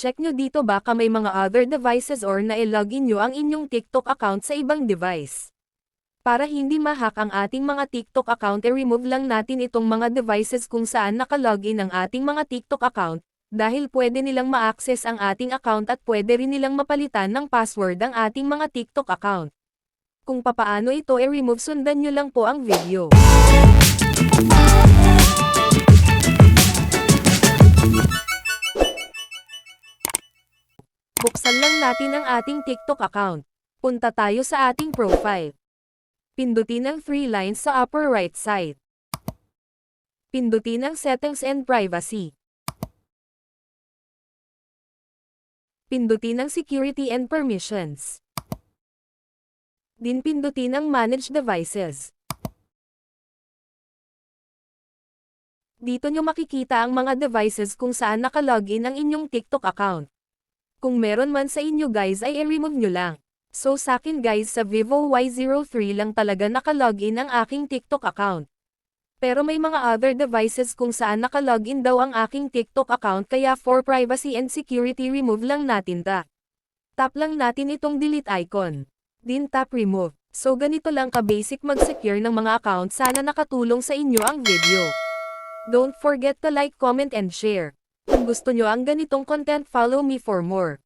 check nyo dito baka may mga other devices or na-login nyo ang inyong TikTok account sa ibang device. Para hindi mahack ang ating mga TikTok account i-remove lang natin itong mga devices kung saan nakalogin ang ating mga TikTok account, dahil pwede nilang ma-access ang ating account at pwede rin nilang mapalitan ng password ang ating mga TikTok account. Kung papaano ito i-remove sundan nyo lang po ang video. Buksan lang natin ang ating TikTok account. Punta tayo sa ating profile. Pindutin ang three lines sa upper right side. Pindutin ang Settings and Privacy. Pindutin ang Security and Permissions. Din pindutin ang Manage Devices. Dito nyo makikita ang mga devices kung saan nakalogin ang inyong TikTok account. Kung meron man sa inyo guys ay i-remove nyo lang. So sa akin guys sa Vivo Y03 lang talaga nakalogin ang aking TikTok account. Pero may mga other devices kung saan nakalogin daw ang aking TikTok account kaya for privacy and security remove lang natin ta. Tap lang natin itong delete icon. Din tap remove. So ganito lang ka-basic mag-secure ng mga account sana nakatulong sa inyo ang video. Don't forget to like, comment and share. Kung gusto nyo ang ganitong content follow me for more.